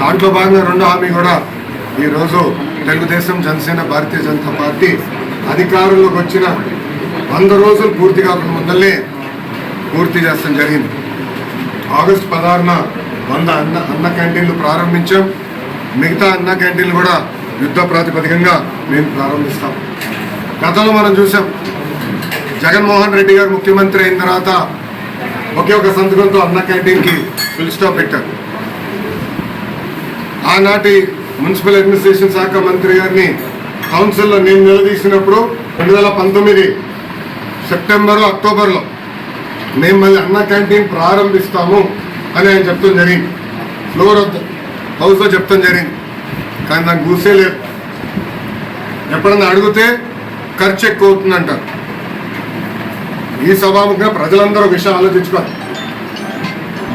దాంట్లో భాగంగా రెండో హామీ కూడా ఈరోజు తెలుగుదేశం జనసేన భారతీయ జనతా పార్టీ అధికారంలోకి వచ్చిన వంద రోజులు పూర్తి కాకుండా ముందల్లే పూర్తి చేస్తాం జరిగింది. ఆగస్టు పదహారున వంద అన్న అన్న క్యాంటీన్లు ప్రారంభించాం. మిగతా అన్న క్యాంటీన్లు కూడా యుద్ధ ప్రాతిపదికంగా మేము ప్రారంభిస్తాం. గతంలో మనం చూసాం జగన్మోహన్ రెడ్డి గారు ముఖ్యమంత్రి అయిన తర్వాత ఒకే ఒక సంతకంతో అన్న క్యాంటీన్కి ఫుల్ స్టాప్ పెట్టారు. ఆనాటి మున్సిపల్ అడ్మినిస్ట్రేషన్ శాఖ మంత్రి గారిని కౌన్సిల్లో నేను నిలదీసినప్పుడు రెండు వేల పంతొమ్మిది సెప్టెంబరు అక్టోబర్లో మేము మళ్ళీ అన్న క్యాంటీన్ ప్రారంభిస్తాము అని ఆయన చెప్తాం జరిగింది. ఫ్లోర్ ఆఫ్ హౌస్లో చెప్తాం జరిగింది. కానీ నాకు కూసే లేదు. ఎప్పుడన్నా అడిగితే ఖర్చు ఎక్కువ అవుతుందంటారు ఈ సభాముఖంగా ప్రజలందరూ విషయం ఆలోచించుకోవాలి.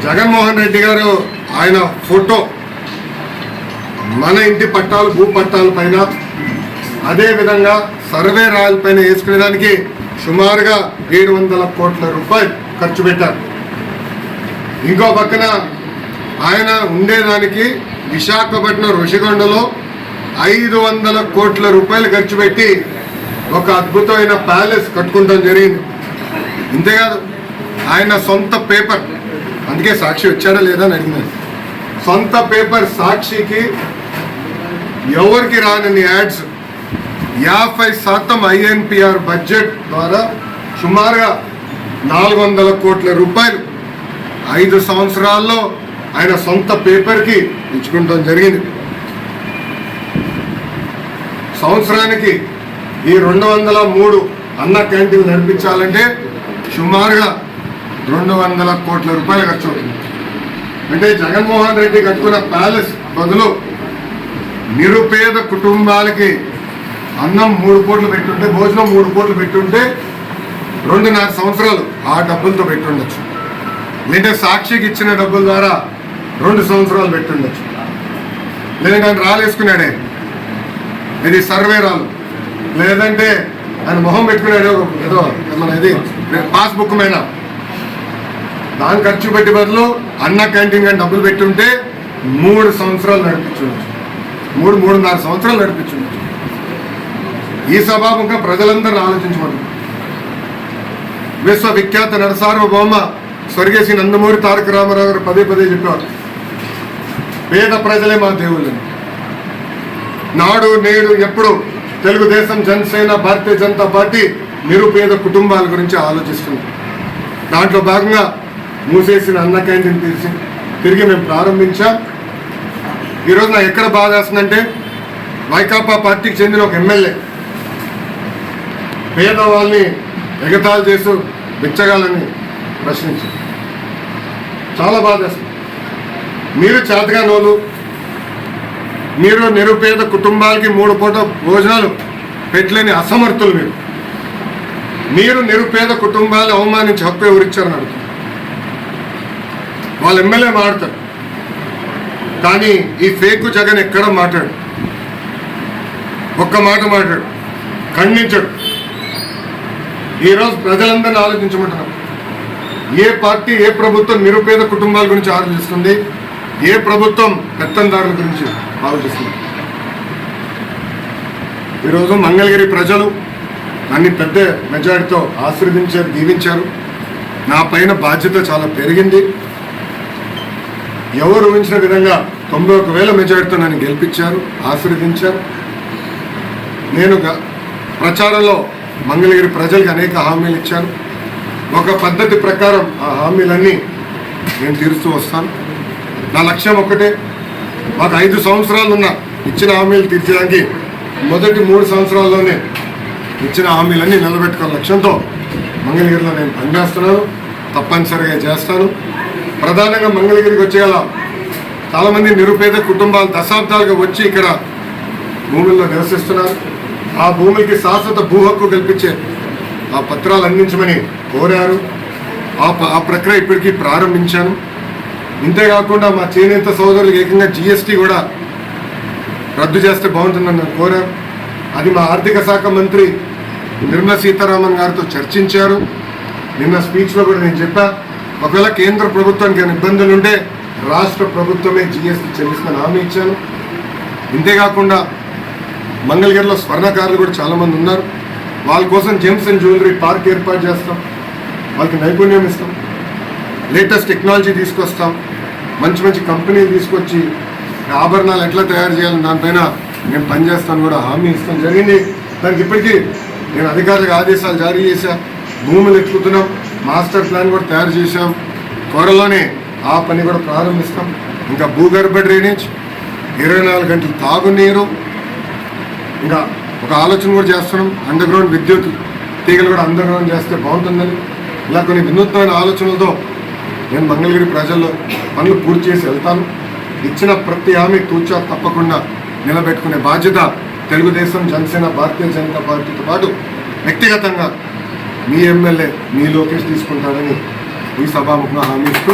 జగన్మోహన్ రెడ్డి గారు ఆయన ఫోటో మన ఇంటి పట్టాలు భూ పట్టాల పైన అదేవిధంగా సర్వే రాయల పైన వేసుకునేదానికి సుమారుగా ఏడు వందల కోట్ల రూపాయలు ఖర్చు పెట్టారు. ఇంకో పక్కన ఆయన ఉండేదానికి విశాఖపట్నం ఋషికొండలో ఐదు వందల కోట్ల రూపాయలు ఖర్చు పెట్టి ఒక అద్భుతమైన ప్యాలెస్ కట్టుకుంటాం జరిగింది. ఇంతేకాదు ఆయన సొంత పేపర్ అందుకే సాక్షి వచ్చాడా లేదా అని అడిగినాను. సొంత పేపర్ సాక్షికి ఎవరికి రానని యాడ్స్? యాభై శాతం ఐఎన్పిఆర్ బడ్జెట్ ద్వారా సుమారుగా నాలుగు వందల కోట్ల రూపాయలు ఐదు సంవత్సరాల్లో ఆయన సొంత పేపర్కి ఇచ్చుకుంటాం జరిగింది. సంవత్సరానికి ఈ రెండు వందల మూడు అన్న క్యాంటీన్ నడిపించాలంటే సుమారుగా రెండు వందల కోట్ల రూపాయలు ఖర్చు అవుతుంది అంటే జగన్మోహన్ రెడ్డి కట్టుకున్న ప్యాలెస్ బదులు నిరుపేద కుటుంబాలకి అన్నం మూడు కోట్లు పెట్టుంటే భోజనం మూడు కోట్లు పెట్టుంటే రెండున్నర సంవత్సరాలు ఆ డబ్బులతో పెట్టుండొచ్చు. లేదంటే సాక్షికి ఇచ్చిన డబ్బుల ద్వారా రెండు సంవత్సరాలు పెట్టుండొచ్చు. లేదంటే ఆయన రాలేసుకున్నాడే. ఇది సర్వే రాలు లేదంటే ఆయన మొహం పెట్టుకున్నాడు ఏదో మన ఇది పాస్బుక్ మీద. దాని ఖర్చు పెట్టి బదులు అన్న క్యాంటీన్ కానీ డబ్బులు పెట్టుంటే మూడు సంవత్సరాలు నడిపించుండొచ్చు మూడు మూడున్నర సంవత్సరాలు నడిపించింది. ఈ సభాముఖంగా ప్రజలందరూ ఆలోచించమన్నారు విశ్వవిఖ్యాత నరసార్వభౌమ స్వర్గేశి నందమూరి తారక రామారావు గారు పదే పదే చెప్పారు. పేద ప్రజలే మా దేవుళ్ళని నాడు నేడు ఎప్పుడు తెలుగుదేశం జనసేన భారతీయ జనతా పార్టీ నిరుపేద కుటుంబాల గురించి ఆలోచిస్తుంది. దాంట్లో భాగంగా మూసేసిన అన్న క్యాంటీన్ తీసి తిరిగి మేము ప్రారంభించాం. ఈరోజు నాకు ఎక్కడ బాధ వేస్తుందంటే వైకాపా పార్టీకి చెందిన ఒక ఎమ్మెల్యే పేదవాళ్ళని ఎగతాలు చేస్తూ బిచ్చగాలని ప్రశ్నించి చాలా బాధ వేస్తుంది మీరు నోలు మీరు నిరుపేద కుటుంబాలకి మూడు పూట భోజనాలు పెట్టలేని అసమర్థులు మీరు. మీరు నిరుపేద కుటుంబాలు అవమానించి హక్కు ఎవరిచ్చారని అడుగుతారు వాళ్ళ ఎమ్మెల్యే మాడతారు కానీ ఈ ఫేక్ జగన్ ఎక్కడ మాట్లాడు. ఒక్క మాట మాట్లాడు. ఖండించడు. ఈరోజు ప్రజలందరినీ ఆలోచించమంటున్నారు ఏ పార్టీ ఏ ప్రభుత్వం నిరుపేద కుటుంబాల గురించి ఆలోచిస్తుంది? ఏ ప్రభుత్వం పెత్తందారుల గురించి ఆలోచిస్తుంది? ఈరోజు మంగళగిరి ప్రజలు నన్ను పెద్ద మెజారిటీతో ఆశీర్వదించారు దీవించారు. నా పైన బాధ్యత చాలా పెరిగింది. ఎవరు ఊహించిన విధంగా తొంభై ఒక వేల మెజారిటీతో నన్ను గెలిపించారు ఆశీర్వదించారు. నేను గ- ప్రచారంలో మంగళగిరి ప్రజలకు అనేక హామీలు ఇచ్చాను. ఒక పద్ధతి ప్రకారం ఆ హామీలన్నీ నేను తీరుస్తూ వస్తాను. నా లక్ష్యం ఒకటే మాకు ఐదు సంవత్సరాలు ఉన్న ఇచ్చిన హామీలు తీర్చడానికి మొదటి మూడు సంవత్సరాల్లోనే ఇచ్చిన హామీలన్నీ నిలబెట్టుకున్న లక్ష్యంతో మంగళగిరిలో నేను పనిచేస్తున్నాను. తప్పనిసరిగా చేస్తాను. ప్రధానంగా మంగళగిరికి వచ్చేలా చాలామంది నిరుపేద కుటుంబాలు దశాబ్దాలుగా వచ్చి ఇక్కడ భూముల్లో నివసిస్తున్నారు. ఆ భూమికి శాశ్వత భూ హక్కు కల్పించే ఆ పత్రాలు అందించమని కోరారు. ఆ ఆ ప్రక్రియ ఇప్పటికీ ప్రారంభించాను. ఇంతేకాకుండా మా చేనేత సోదరులకు ఏకంగా జిఎస్టీ కూడా రద్దు చేస్తే బాగుంటుందని కోరారు. అది మా ఆర్థిక శాఖ మంత్రి నిర్మలా సీతారామన్ గారితో చర్చించారు. నిన్న స్పీచ్లో కూడా నేను చెప్పాను ఒకవేళ కేంద్ర ప్రభుత్వానికి ఇబ్బందులు ఉంటే రాష్ట్ర ప్రభుత్వమే జిఎస్టీ చెల్లిస్తాను హామీ ఇచ్చాను. ఇంతేకాకుండా మంగళగిరిలో స్వర్ణకారులు కూడా చాలామంది ఉన్నారు. వాళ్ళ కోసం జెమ్స్ అండ్ జ్యువెలరీ పార్క్ ఏర్పాటు చేస్తాం. వాళ్ళకి నైపుణ్యం ఇస్తాం. లేటెస్ట్ టెక్నాలజీ తీసుకొస్తాం. మంచి మంచి కంపెనీలు తీసుకొచ్చి ఆభరణాలు ఎట్లా తయారు చేయాలని దానిపైన నేను పనిచేస్తాను కూడా హామీ ఇస్తాం. జరిగింది. దానికి ఇప్పటికీ నేను అధికారులకు ఆదేశాలు జారీ చేశా. భూములు ఎక్కుతున్నాం మాస్టర్ ప్లాన్ కూడా తయారు చేశాం. త్వరలోనే ఆ పని కూడా ప్రారంభిస్తాం. ఇంకా భూగర్భ డ్రైనేజ్ ఇరవై నాలుగు గంటలు తాగునీరు ఇంకా ఒక ఆలోచన కూడా చేస్తున్నాం. అండర్ గ్రౌండ్ విద్యుత్ తీగలు కూడా అండర్ గ్రౌండ్ చేస్తే బాగుంటుందని. ఇలా కొన్ని వినూత్నమైన ఆలోచనలతో నేను మంగళగిరి ప్రజల్లో పనులు పూర్తి చేసి వెళ్తాను. ఇచ్చిన ప్రతి హామీ తూచా తప్పకుండా నిలబెట్టుకునే బాధ్యత తెలుగుదేశం జనసేన భారతీయ జనతా పార్టీతో పాటు వ్యక్తిగతంగా మీ ఎమ్మెల్యే మీ లోకేష్ తీసుకుంటారని ఈ సభాముఖంగా హామీ ఇస్తూ